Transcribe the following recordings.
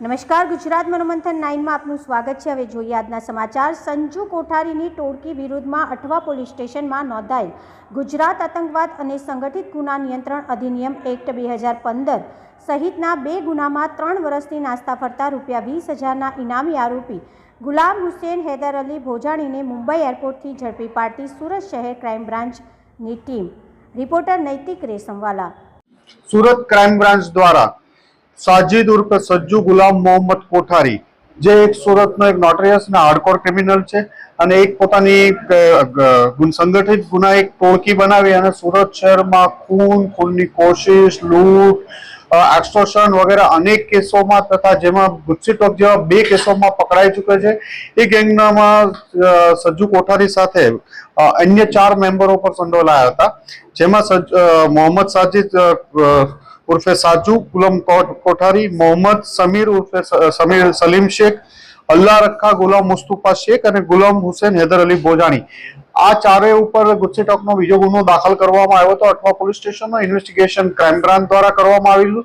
નમસ્કાર, ગુજરાત મનોમંથન નાઇનમાં આપનું સ્વાગત છે. હવે જોઈએ આજના સમાચાર. સંજુ કોઠારીની ટોળકી વિરુદ્ધમાં અઠવા પોલીસ સ્ટેશનમાં નોંધાયેલ ગુજરાત આતંકવાદ અને સંગઠિત ગુના નિયંત્રણ અધિનિયમ એક્ટ બે હજાર પંદર સહિતના બે ગુનામાં ત્રણ વર્ષથી નાસ્તા ફરતા રૂપિયા વીસ હજારના ઇનામી આરોપી ગુલામ હુસેન હૈદર અલી ભોજાણીને મુંબઈ એરપોર્ટથી ઝડપી પાડતી સુરત શહેર ક્રાઇમ બ્રાન્ચની ટીમ. રિપોર્ટર નૈતિક રેશમવાલા સુરત ક્રાઇમ બ્રાન્ચ દ્વારા સાજિદ ઉર્ફે સજ્જુ ગુલામ મોહમ્મદ કોઠારી, જે એક સુરતનો એક નોટરિયસ અને હાર્ડકોર ક્રિમિનલ છે અને એક પોતાની સંગઠિત ગુના ગુનાહિત ટોળકી બનાવી અને સુરત શહેરમાં ખૂન, ખૂનની કોશિશ, લૂંટ એક્સટોર્શન વગેરે અનેક કેસોમાં તથા જેમાં ગુસ્સી જેવા બે કેસોમાં પકડાઈ ચૂક્યો છે. એ ગેંગનામાં સજ્જુ કોઠારી સાથે અન્ય ચાર મેમ્બરો પર સંડોવાયા હતા. જેમાં મોહમ્મદ સાજિદ ઉર્ફે સાજુ, ગુલમ કોઠારી, મોહમ્મદ, સમીર ઉર્ફે સમીર સલીમ શેખ, અલ્લાહ રખા, ગુલામ મુસ્તુફા શેખ અને ગુલામ હુસેન હૈદર અલી ભોજાણી. આ ચારેય ઉપર ગુસ્સી ટોકનો બીજો ગુનો દાખલ કરવામાં આવ્યો હતો. અઠવા પોલીસ સ્ટેશનનો ઇન્વેસ્ટિગેશન ક્રાઇમ બ્રાન્ચ દ્વારા કરવામાં આવેલું.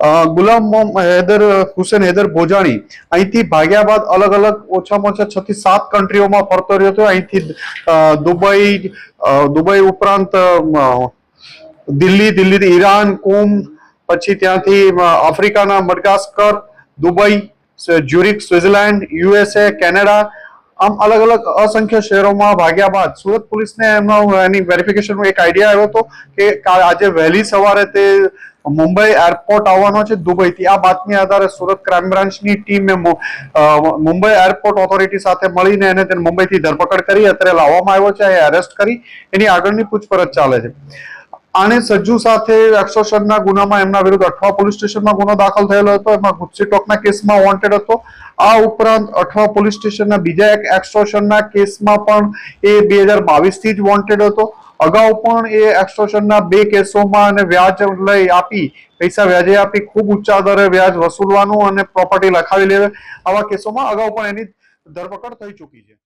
ગુલામ હૈદર હુસેન, હૈદર ભોજાણી અહીંથી ભાગ્યા બાદ અલગ અલગ ઓછામાં ઓછા છ થી સાત કન્ટ્રીઓમાં ફરતો રહ્યો હતો. અહીંથી દુબઈ દુબઈ ઉપરાંત દિલ્હી, દિલ્હીથી ઈરાન, કુમ, પછી ત્યાંથી આફ્રિકાના Madagascar, Dubai Zurich Switzerland USA Canada આમ અલગ અલગ અસંખ્ય શહેરોમાં ભાગ્યા બાદ સુરત પોલીસને એમનો એની વેરિફિકેશનનો એક આઈડિયા આવ્યો હતો કે આજે વહેલી સવારે તે મુંબઈ એરપોર્ટ આવવાનો છે, દુબઈથી. આ બાતમી આધારે સુરત ક્રાઇમ બ્રાન્ચની ટીમે મુંબઈ એરપોર્ટ ઓથોરિટી સાથે મળીને એને તેને મુંબઈથી ધરપકડ કરી, અત્યારે લાવવામાં આવ્યો છે એ અરેસ્ટ કરી. એની આગળની પૂછપરછ ચાલે છે. આને સજ્જુ સાથે એક્સોશનના ગુનામાં એમના વિરુદ્ધ અઠવા પોલીસ સ્ટેશનમાં ગુનો દાખલ થયેલો હતો. એમાં ગુસ્સી ટોકના કેસમાં વોન્ટેડ હતો. આ ઉપરાંત અઠવા પોલીસ સ્ટેશનના બીજા એક એક્સોશનના કેસમાં પણ એ બે હજાર બાવીસથી જ વોન્ટેડ હતો. અગાઉ પણ એ એક્સોશનના બે કેસોમાં અને વ્યાજ લઈ આપી, પૈસા વ્યાજે આપી, ખૂબ ઊંચા દરે વ્યાજ વસૂલવાનું અને પ્રોપર્ટી લખાવી લેવે. આવા કેસોમાં અગાઉ પણ એની ધરપકડ થઈ ચૂકી છે.